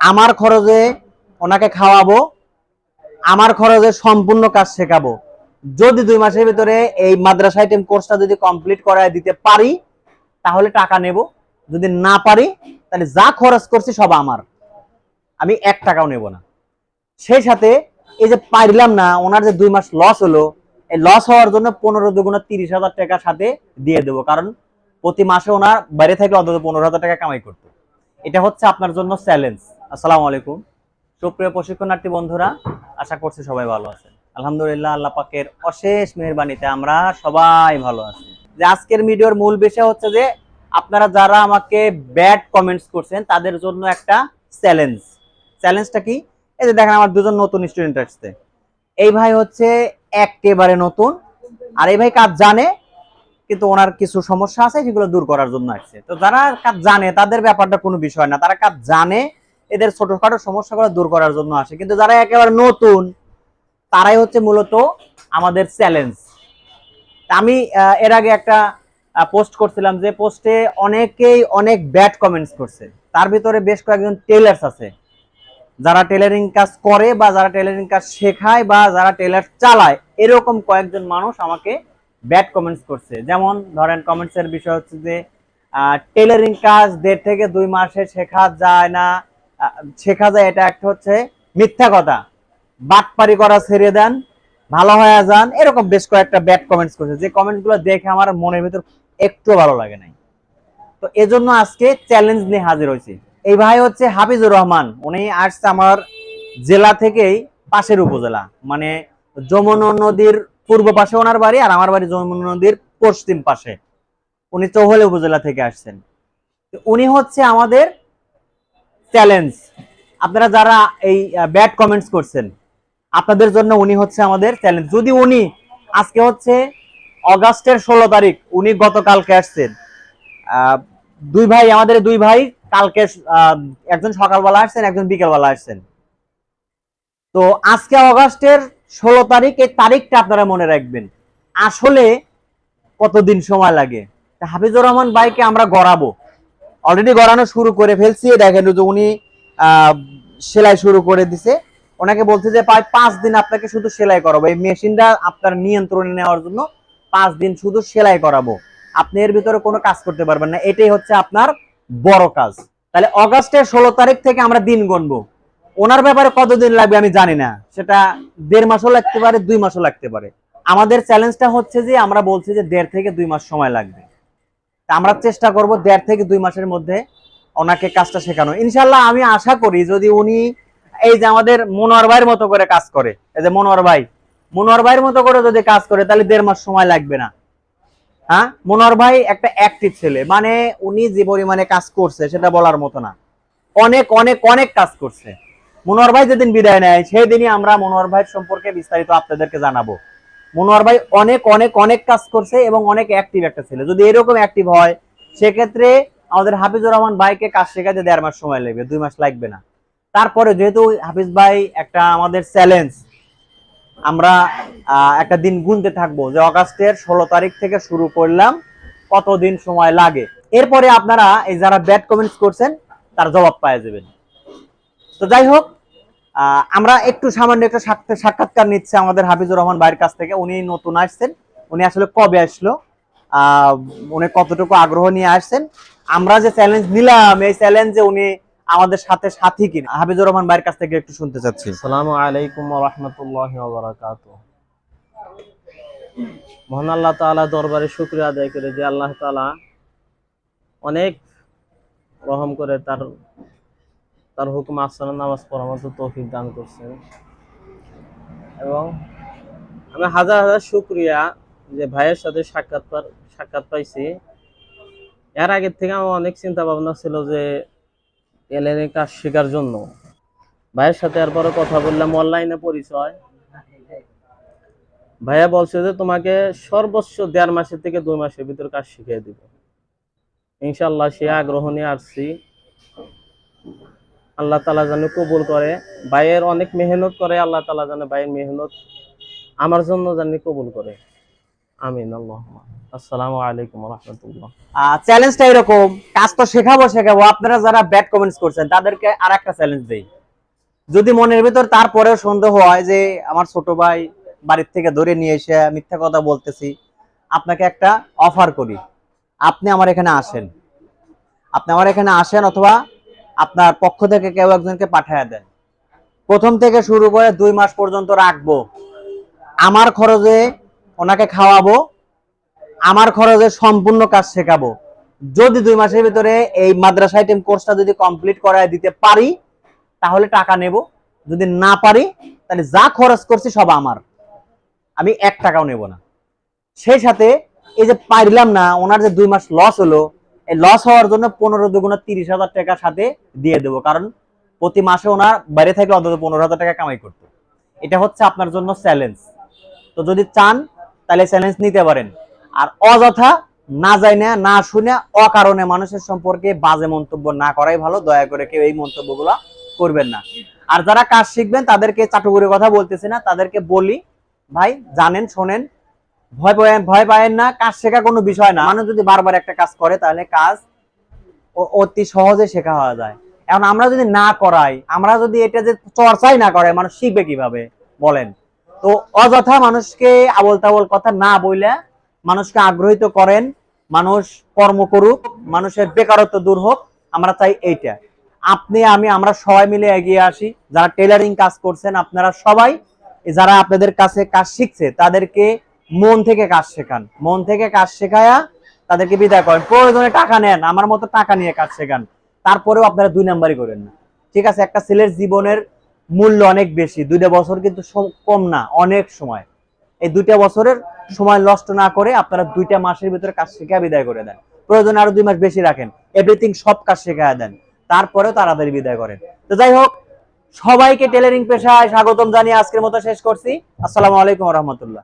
আমার খরচে ওনাকে খাওয়াবো, আমার খরচে সম্পূর্ণ কাজ শেখাবো। যদি দুই মাসের ভিতরে এই মাদ্রাসা আইটেম কোর্সটা যদি কমপ্লিট করায় দিতে পারি, তাহলে টাকা নেব। যদি না পারি, তাহলে যা খরচ করছি সব আমার। আমি এক টাকাও নেব না। সেই সাথে এই যে পারলাম না, ওনার যে দুই মাস লস হলো, এই লস হওয়ার জন্য পনেরো দুগুণ তিরিশ হাজার টাকার সাথে দিয়ে দেবো। কারণ প্রতি মাসে ওনার বাইরে থেকে অন্তত পনেরো হাজার টাকা কামাই করতো। এটা হচ্ছে আপনার জন্য চ্যালেঞ্জ আসসালামু আলাইকুম। সুপ্রিয় প্রশিক্ষণার্থী বন্ধুরা, আশা করছি সবাই ভালো আছেন। আলহামদুলিল্লাহ আল্লাহ পাকের অশেষ মেহরবানিতে আমরা সবাই ভালো আছি। যে আজকের ভিডিওর মূল বিষয় হচ্ছে যে, আপনারা যারা আমাকে ব্যাড কমেন্টস করছেন, তাদের জন্য একটা চ্যালেঞ্জ। চ্যালেঞ্জটা কি? এই যে দেখেন আমার দুজন নতুন স্টুডেন্ট আসছে। এই ভাই হচ্ছে একেবারে নতুন, আর এই ভাই কাজ জানে, কিন্তু ওনার কিছু সমস্যা আছে সেগুলো দূর করার জন্য আসছে। তো যারা কাজ জানে, তাদের ব্যাপারটা কোনো বিষয় না। তারা কাজ জানে এদের ছোটখাটো সমস্যাগুলো দূর করার জন্য আসে। কিন্তু যারা একেবারে নতুন, তারাই হচ্ছে মূলত আমাদের চ্যালেঞ্জ আমি এর আগে একটা পোস্ট করছিলাম যে পোস্টে অনেকেই অনেক ব্যাড কমেন্টস করছে। তার ভিতরে বেশ কয়েকজন টেলার্স আছে। যারা টেলারিং কাজ করে বা যারা টেলারিং কাজ শেখায় বা যারা টেলার চালায়, এরকম কয়েকজন মানুষ আমাকে ব্যাড কমেন্টস করছে। যেমন ধরেন কমেন্টস এর বিষয় হচ্ছে যে টেলারিং কাজ দেড় থেকে দুই মাসে শেখা যায় না। শেখা যায়, এটা একটা হচ্ছে মিথ্যা কথা। বাটপারি করা ছেড়ে দেন, ভালো হয়ে যান, এরকম বেশ কয়েকটা ব্যাড কমেন্টস করছে। যে কমেন্টসগুলো দেখে আমার মনের ভিতর একটু ভালো লাগে নাই। তো এজন্য আজকে চ্যালেঞ্জ নিয়ে হাজির হয়েছি। এই ভাই হচ্ছে হাফিজুর রহমান। উনি আসছে আমার জেলা থেকেই পাশের উপজেলা। মানে যমুনা নদীর পূর্ব পাশে ওনার বাড়ি আর আমার বাড়ি যমুনা নদীর পশ্চিম পাশে। উনি চৌহলে উপজেলা থেকে আসছেন। উনি হচ্ছে আমাদের চ্যালেঞ্জ আপনারা যারা এই ব্যাড কমেন্টস করছেন, আপনাদের জন্য উনি হচ্ছে আমাদের চ্যালেঞ্জ যদি উনি, আজকে হচ্ছে অগাস্টের ষোলো তারিখ, উনি গতকালকে আসছেন দুই ভাই, আমাদের দুই ভাই কালকে একজন সকালবেলা আসছেন, একজন বিকেলবেলা আসছেন। তো আজকে অগাস্টের ষোলো তারিখ, এই তারিখটা আপনারা মনে রাখবেন। আসলে কতদিন সময় লাগে? হাফিজুর রহমান ভাইকে আমরা গড়াবো। অলরেডি গড়ানো শুরু করে ফেলছি। দেখেন যে উনি সেলাই শুরু করে দিছে। ওনাকে বলছে যে প্রায় পাঁচ দিন আপনাকে শুধু সেলাই করাবো। এই মেশিনটা আপনার নিয়ন্ত্রণে নেওয়ার জন্য পাঁচ দিন শুধু সেলাই করাবো। আপনি এর ভিতরে কোনো কাজ করতে পারবেন না। এটাই হচ্ছে আপনার বড় কাজ। তাহলে অগাস্টের ষোলো তারিখ থেকে আমরা দিন গণবো। ওনার ব্যাপারে কতদিন লাগবে আমি জানি না। সেটা দেড় মাসও লাগতে পারে, দুই মাসও লাগতে পারে। আমাদের চ্যালেঞ্জটা হচ্ছে যে, আমরা বলছি যে, দেড় থেকে দুই মাস সময় লাগবে। আমরা চেষ্টা করব দেড় থেকে দুই মাসের মধ্যে ওনাকে কাজটা শেখানো। ইনশাল্লাহ আমি আশা করি যদি উনি এই যে আমাদের মনোয়ার ভাইয়ের মতো করে কাজ করে, এই যে মনোয়ার ভাই, মনোয়ার ভাইয়ের মতো করে যদি কাজ করে, তাহলে দেড় মাস সময় লাগবে না। হ্যাঁ? মনোয়ার ভাই একটা অ্যাক্টিভ ছেলে মানে উনি যে পরিমাণে কাজ করছে সেটা বলার মতো না। অনেক অনেক অনেক কাজ করছে। মনোয়ার ভাই যেদিন বিদায় নেয় সেই দিনই আমরা মনোয়ার ভাইয়ের সম্পর্কে বিস্তারিত আপনাদেরকে জানাব। মনোয়ার ভাই অনেক অনেক অনেক কাজ করছে এবং অনেক অ্যাক্টিভ একটা ছেলে। যদি এরকম অ্যাক্টিভ হয়, সেক্ষেত্রে আমাদের হাফিজুর রহমান ভাইকে কাজ শেখাতে দেড় মাস সময় লাগবে, দুই মাস লাগবে না। তারপরে যেহেতু হাফিজ ভাই একটা আমাদের চ্যালেঞ্জ আমরা একটা দিন গুনতে থাকব যে অগাস্টের ষোলো তারিখ থেকে শুরু করলাম, কতদিন সময় লাগে। এরপরে আপনারা এই যারা ব্যাড কমেন্টস করছেন, তার জবাব পাওয়া যাবেন। তো যাই হোক আমরা একটু সামান্য একটা সাক্ষা- সাক্ষাৎকার নিচ্ছে আমাদের হাফিজুর রহমান ভাইয়ের কাছ থেকে। উনি নতুন আসছেন। উনি আসলে কবে আসলো? উনি কতটুকু আগ্রহ নিয়ে আসছেন? আমরা যে চ্যালেঞ্জ নিলাম, এই চ্যালেঞ্জে উনি আমাদের সাথে সাথী কিনা? হাফিজুর রহমান ভাইয়ের কাছ থেকে একটু শুনতে চাচ্ছি। আসসালামু আলাইকুম রহমতুল্লাহ মহান আল্লাহ তাআলা দরবারে শুক্রিয়া আদায় করে যে আল্লাহ তাআলা অনেক রহম করে তার তার হুকুম আসান নামাজ পড়ার মতো তৌফিক দান করছেন। এবং আমি হাজার হাজার শুক্রিয়া যে ভাইয়ের সাথে সাক্ষাৎ সাক্ষাৎ পাইছি। এর আগের থেকে আমার অনেক চিন্তা ভাবনা ছিল যে এলএনএ কাজ শেখার জন্য। ভাইয়ের সাথে এরপরে কথা বললাম, অনলাইনে পরিচয়। ভাইয়া বলছে যে তোমাকে সর্বোচ্চ দেড় মাসের থেকে দুই মাসের ভিতর কাজ শিখিয়ে দিবে। ইনশাল্লাহ সে আগ্রহ নিয়ে আসছি। আল্লাহ তালা যেন কবুল করে। ভাইয়ের অনেক মেহনত করে, আল্লাহ তালা যেন ভাইয়ের মেহনত আমার জন্য জানি কবুল করে। আমিন আল্লাহ আসসালামু আলাইকুম চ্যালেঞ্জটা এরকম, কাজ তো শেখাবো শেখাবো। আপনারা যারা করছেন, তাদেরকে আর একটা চ্যালেঞ্জ যদি মনের তারপরেও সন্দেহ হয় যে, আমার ছোট ভাই বাড়ির থেকে ধরে নিয়ে এসে মিথ্যা কথা বলতেছি, আপনাকে একটা অফার করি। আপনি আমার এখানে আসেন। আপনি আমার এখানে আসেন অথবা আপনার পক্ষ থেকে কেউ একজনকে পাঠিয়ে দেন। প্রথম থেকে শুরু করে দুই মাস পর্যন্ত রাখব। আমার খরচে ওনাকে খাওয়াবো, আমার খরচে সম্পূর্ণ কাজ শেখাবো। যদি দুই মাসের ভিতরে এই মাদ্রাসা আইটেম কোর্সটা যদি কমপ্লিট করায় দিতে পারি, তাহলে টাকা নেব। যদি না পারি, তাহলে যা খরচ করছি সব আমার। আমি এক টাকাও নেব না। সেই সাথে এই যে পারলাম না, ওনার যে দুই মাস লস হলো লস হওয়ার জন্য পনেরো দুগুণ তিরিশ হাজার টাকার সাথে দিয়ে দেবো। কারণ প্রতি মাসে ওনার বাইরে থেকে অন্তত পনেরো হাজার টাকা কামাই করতো। এটা হচ্ছে আপনার জন্য চ্যালেঞ্জ তো যদি চান, তাহলে চ্যালেঞ্জ নিতে পারেন। আর অযথা না না না শুনে অকারণে মানুষের সম্পর্কে বাজে মন্তব্য না করাই ভালো। দয়া করে কেউ এই মন্তব্যগুলো করবেন না। আর যারা কাজ শিখবেন, তাদেরকে চাটুগুরির কথা বলতেছি না, তাদেরকে বলি, ভাই, জানেন, শোনেন ভয় ভয় পায়েন না, কাজ শেখা কোনো বিষয় না। মানুষ যদি বারবার একটা কাজ করে, তাহলে কাজ অতি সহজে শেখা হওয়া যায়। এখন আমরা যদি না করাই, আমরা যদি এটা যে চর্চাই না করে, মানুষ শিখবে কীভাবে? বলেন। তো অযথা মানুষকে আবল তাবল কথা না বইলে মানুষকে আগ্রহিত করেন, মানুষ কর্ম করুক, মানুষের বেকারত্ব দূর হোক, আমরা চাই এইটা। আপনি, আমি, আমরা সবাই মিলে এগিয়ে আসি। যারা টেলারিং কাজ করছেন, আপনারা সবাই, যারা আপনাদের কাছে কাজ শিখছে, তাদেরকে মন থেকে কাজ শেখান। মন থেকে কাজ শেখায়া তাদেরকে বিদায় করেন। প্রয়োজনে টাকা নেন, আমার মতো টাকা নিয়ে কাজ শেখান। তারপরেও আপনারা দুই নাম্বারই করেন না। ঠিক আছে, একটা ছেলের জীবনের মূল্য অনেক বেশি। দুইটা বছর কিন্তু কম না, অনেক সময়। এই দুইটা বছরের সময় নষ্ট না করে আপনারা দুইটা মাসের ভিতরে কাজ শেখা বিদায় করে দেন। প্রয়োজনে আরও দুই মাস বেশি রাখেন। এভরিথিং সব কাজ শেখায় দেন। তারপরেও তাড়াতাড়ি বিদায় করেন। তো যাই হোক, সবাইকে টেলারিং পেশায় স্বাগতম জানিয়ে আজকের মতো শেষ করছি। আসসালামু আলাইকুম রহমতুল্লাহ।